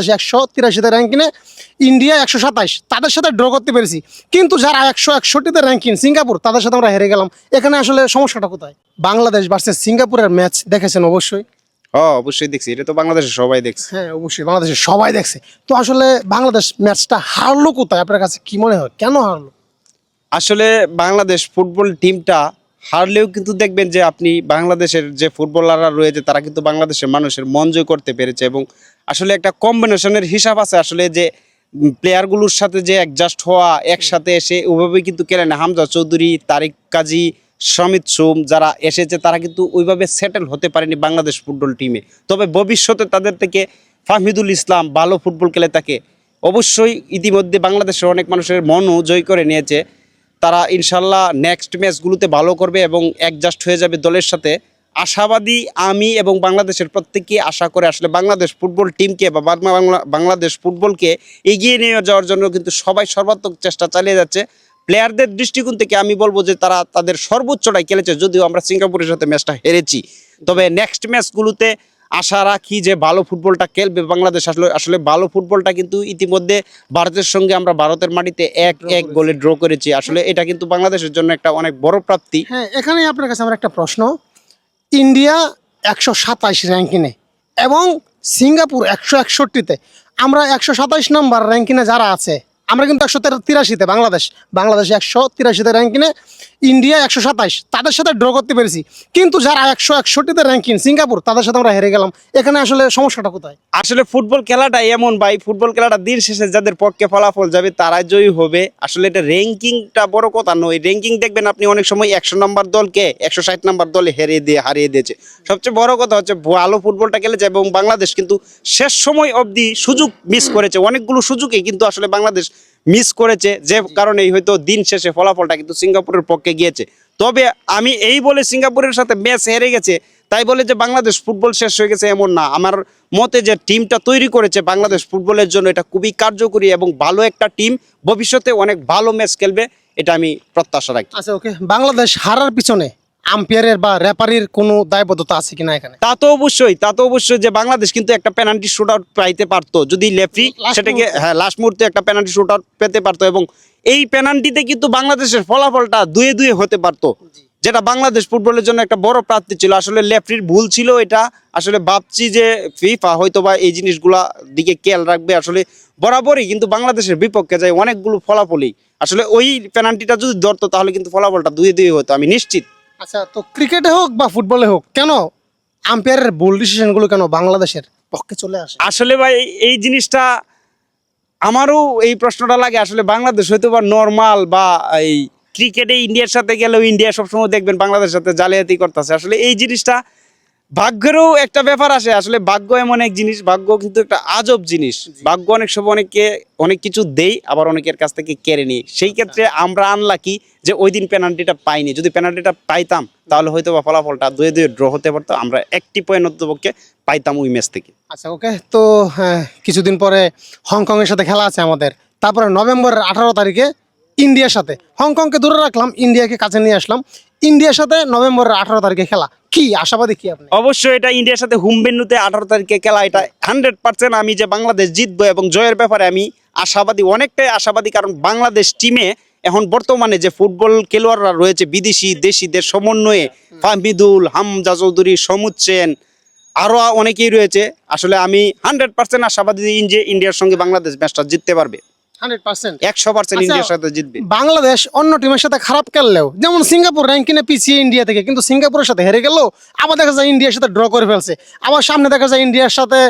বাংলাদেশ একশো তিরাশিতে র্যাঙ্কিংয়ে ইন্ডিয়া একশো সাতাশ তাদের সাথে ড্র করতে পেরেছি। কিন্তু যারা একশো একষট্টিতে র্যাঙ্কিং সিঙ্গাপুর তাদের সাথে আমরা হেরে গেলাম। এখানে আসলে সমস্যাটা কোথায়? বাংলাদেশ ভার্সেস সিঙ্গাপুরের ম্যাচ দেখেছেন অবশ্যই? হ্যাঁ অবশ্যই দেখছি। এটা তো বাংলাদেশের সবাই দেখছে। হ্যাঁ অবশ্যই বাংলাদেশের সবাই দেখছে। তো আসলে বাংলাদেশ ম্যাচটা হারলো কোথায়? আপনার কাছে কি মনে হয়? কেন হারলো? আসলে বাংলাদেশ ফুটবল টিমটা হারলেও কিন্তু দেখবেন যে আপনি বাংলাদেশের যে ফুটবলাররা রয়েছে, তারা কিন্তু বাংলাদেশের মানুষের মন জয় করতে পেরেছে এবং আসলে একটা কম্বিনেশনের হিসাব আছে আসলে যে প্লেয়ারগুলোর সাথে যে অ্যাডজাস্ট হওয়া, একসাথে এসে ওইভাবেই কিন্তু খেলেন হামজা চৌধুরী, তারিক কাজী, সমিত সোম যারা এসেছে, তারা কিন্তু ওইভাবে সেটেল হতে পারেনি বাংলাদেশ ফুটবল টিমে তবে ভবিষ্যতে তাদের থেকে ফাহমিদুল ইসলাম ভালো ফুটবল খেলে তাকে অবশ্যই ইতিমধ্যে বাংলাদেশের অনেক মানুষের মনও জয় করে নিয়েছে। তারা ইনশাল্লাহ নেক্সট ম্যাচগুলোতে ভালো করবে এবং অ্যাডজাস্ট হয়ে যাবে দলের সাথে। আশাবাদী আমি এবং বাংলাদেশের প্রত্যেকেই আশা করে আসলে বাংলাদেশ ফুটবল টিমকে বা বাংলা- বাংলা- বাংলাদেশ ফুটবলকে এগিয়ে নিয়ে যাওয়ার জন্য কিন্তু সবাই সর্বাত্মক চেষ্টা চালিয়ে যাচ্ছে। প্লেয়ারদের দৃষ্টিকোণ থেকে আমি বলব যে তারা তাদের সর্বোচ্চটাই খেলেছে, যদিও আমরা সিঙ্গাপুরের সাথে ম্যাচটা হেরেছি। তবে নেক্সট ম্যাচগুলোতে আশা রাখি যে ভালো ফুটবলটা খেলবে বাংলাদেশ। আসলে আসলে ভালো ফুটবলটা কিন্তু ইতিমধ্যে ভারতের সঙ্গে আমরা ভারতের মাটিতে এক এক গোলে ড্র করেছি। আসলে এটা কিন্তু বাংলাদেশের জন্য একটা অনেক বড় প্রাপ্তি। হ্যাঁ এখানেই আপনার কাছে আমার একটা প্রশ্ন। ইন্ডিয়া একশো সাতাইশ র্যাঙ্কিংয়ে এবং সিঙ্গাপুর একশো একষট্টিতে। আমরা একশো সাতাইশ নম্বর র্যাঙ্কিংয়ে যারা আছে আমরা কিন্তু একশো তিরাশিতে বাংলাদেশ বাংলাদেশ একশো তিরাশিতে র্যাঙ্কিংয়ে ইন্ডিয়া একশো সাতাইশ। তাদের সাথে ড্র করতে পেরেছি। কিন্তু যারা একশো একষট্টিতে র্যাঙ্কিং সিঙ্গাপুর, তাদের সাথে আমরা হেরে গেলাম। এখানে আসলে সমস্যাটা কোথায়? আসলে ফুটবল খেলাটা এমন ভাই, ফুটবল খেলাটা দিন শেষে যাদের পক্ষে ফলাফল যাবে, তারাই জয়ী হবে। আসলে এটা র্যাঙ্কিংটা বড় কথা নয়। র্যাঙ্কিং দেখবেন আপনি অনেক সময় একশো নম্বর দলকে একশো ষাট নম্বর দলে হেরিয়ে দিয়ে, হারিয়ে দিয়েছে। সবচেয়ে বড় কথা হচ্ছে, ভালো ফুটবলটা খেলেছে এবং বাংলাদেশ কিন্তু শেষ সময় অবধি সুযোগ মিস করেছে। অনেকগুলো সুযোগই কিন্তু আসলে বাংলাদেশ মিস করেছে, যে কারণে হয়তো দিন শেষে ফলাফলটা কিন্তু সিঙ্গাপুরের পক্ষে গিয়েছে। তবে আমি এই বলে সিঙ্গাপুরের সাথে ম্যাচ হেরে গেছে, তাই বলে যে বাংলাদেশ ফুটবল শেষ হয়ে গেছে এমন না। আমার মতে যে টিমটা তৈরি করেছে বাংলাদেশ ফুটবলের জন্য এটা খুবই কার্যকরী এবং ভালো একটা টিম, ভবিষ্যতে অনেক ভালো ম্যাচ খেলবে, এটা আমি প্রত্যাশা রাখি। আচ্ছা ওকে। বাংলাদেশ হারার পিছনে আম্পায়ারের বা রেফারির কোনো দায়বদ্ধতা আছে কিনা এখানে? তা তো অবশ্যই তা তো অবশ্যই যে বাংলাদেশ কিন্তু একটা পেনাল্টি শুট আউট পাইতে পারতো। যদি লেফরি সেটাকে হ্যাঁ লাস্ট মুহূর্তে একটা পেনাল্টি শুট আউট পেতে পারতো এবং এই পেনাল্টিতে কিন্তু বাংলাদেশের ফলাফলটা দুয়ে দুয়ে হতে পারতো। যেটা বাংলাদেশ ফুটবলের জন্য একটা বড় প্রাপ্তি ছিল। আসলে লেফরির ভুল ছিল এটা। আসলে ভাবছি যে ফিফা হয়তো বা এই জিনিসগুলা দিকে খেয়াল রাখবে। আসলে বরাবরই কিন্তু বাংলাদেশের বিপক্ষে যায় অনেকগুলো ফলাফলই। আসলে ওই পেনাল্টিটা যদি ধরতো তাহলে কিন্তু ফলাফলটা দুয়ে দুয়ে হতো আমি নিশ্চিত। আচ্ছা তো ক্রিকেটে হোক বা ফুটবলে হোক, কেন আম্পায়ারের বোল ডিসিশনগুলো কেন বাংলাদেশের পক্ষে চলে আসে? আসলে ভাই, এই জিনিসটা আমারও এই প্রশ্নটা লাগে। আসলে বাংলাদেশ হয়তো বা নর্মাল বা এই ক্রিকেটে ইন্ডিয়ার সাথে গেলেও ইন্ডিয়া সবসময় দেখবেন বাংলাদেশের সাথে জালিয়াতি করতেছে। আসলে এই জিনিসটা ভাগ্যেরও একটা ব্যাপার আসে আসলে ভাগ্য এমন এক জিনিস ভাগ্য কিন্তু একটা আজব জিনিস। ভাগ্য অনেক সময় অনেককে অনেক কিছু দেই আবার অনেকের কাছ থেকে কেড়ে নিই। সেই ক্ষেত্রে আমরা আনলাকি যে ওই দিন পেনাল্টিটা পাইনি। যদি পেনাল্টিটা পাইতাম তাহলে হয়তো বা ফলাফলটা দুয়ে দুয়ে ড্র হতে পারতো। আমরা একটি পয়েন্ট অন্তপক্ষে পাইতাম ওই ম্যাচ থেকে। আচ্ছা ওকে। তো হ্যাঁ, কিছুদিন পরে হংকংয়ের সাথে খেলা আছে আমাদের। তারপরে নভেম্বরের আঠারো তারিখে ইন্ডিয়ার সাথে। হংকংকে দূরে রাখলাম ইন্ডিয়াকে কাছে নিয়ে আসলাম। ইন্ডিয়ার সাথে নভেম্বরের আঠারো তারিখে খেলা। কি আশাবাদী কি আপনি? অবশ্যই এটা ইন্ডিয়ার সাথে হুম ভেন্যুতে আঠারো তারিখে খেলা, এটা হান্ড্রেড পার্সেন্ট আমি যে বাংলাদেশ জিতবো এবং জয়ের ব্যাপারে আমি আশাবাদী, অনেকটাই আশাবাদী, কারণ বাংলাদেশ টিমে এখন বর্তমানে যে ফুটবল খেলোয়াড়রা রয়েছে, বিদেশি, দেশিদের সমন্বয়ে ফাহমিদুল, হামজা চৌধুরী সমুচ্ছেন আরও অনেকেই রয়েছে। আসলে আমি হান্ড্রেড পার্সেন্ট আশাবাদী যে ইন্ডিয়ার সঙ্গে বাংলাদেশ ম্যাচটা জিততে পারবে। একশো পার্সেন্ট আচ্ছা, ইন্ডিয়ার সাথে জিতবে। বাংলাদেশ অন্য টিমের সাথে খারাপ খেললেও যেমন সিঙ্গাপুর র্যাঙ্কিংয়ে পিছিয়ে ইন্ডিয়া থেকে কিন্তু সিঙ্গাপুরের সাথে হেরে গেল আবার দেখা যায় ইন্ডিয়ার সাথে ড্র করে ফেলছে। আবার সামনে দেখা যায় ইন্ডিয়ার সাথে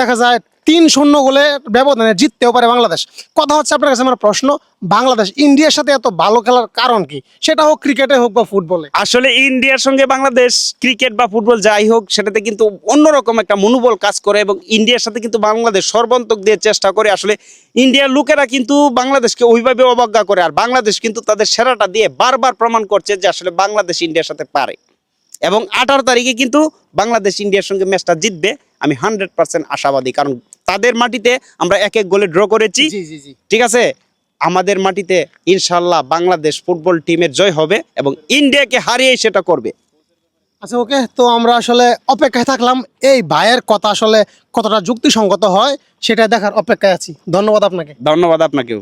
দেখা যায় তিন শূন্য গোলে ব্যবধানে জিততেও পারে বাংলাদেশ। কথা হচ্ছে আপনার কাছে আমার প্রশ্ন, বাংলাদেশ ইন্ডিয়ার সাথে এত ভালো খেলার কারণ কি? সেটা হোক ক্রিকেটে হোক বা ফুটবলে। আসলে ইন্ডিয়ার সঙ্গে বাংলাদেশ ক্রিকেট বা ফুটবল যাই হোক, সেটাতে কিন্তু অন্যরকম একটা মনোবল কাজ করে এবং ইন্ডিয়ার সাথে কিন্তু বাংলাদেশ সর্বান্তক দিয়ে চেষ্টা করে। আসলে ইন্ডিয়ার লোকেরা কিন্তু বাংলাদেশকে ওইভাবে অবজ্ঞা করে আর বাংলাদেশ কিন্তু তাদের সেরাটা দিয়ে বারবার প্রমাণ করছে যে আসলে বাংলাদেশ ইন্ডিয়ার সাথে পারে। এবং আঠারো তারিখে কিন্তু বাংলাদেশ ইন্ডিয়ার সঙ্গে ম্যাচটা জিতবে, আমি হান্ড্রেড পার্সেন্ট আশাবাদী। কারণ তাদের মাটিতে আমরা এক এক গোলে ড্র করেছি। ঠিক আছে? আমাদের মাটিতে ইনশাল্লাহ বাংলাদেশ ফুটবল টিমের জয় হবে এবং ইন্ডিয়াকে হারিয়ে সেটা করবে। আচ্ছা ওকে তো আমরা আসলে অপেক্ষায় থাকলাম। এই ভাইয়ের কথা আসলে কতটা যুক্তিসঙ্গত হয় সেটা দেখার অপেক্ষায় আছি। ধন্যবাদ আপনাকে। ধন্যবাদ আপনাকেও।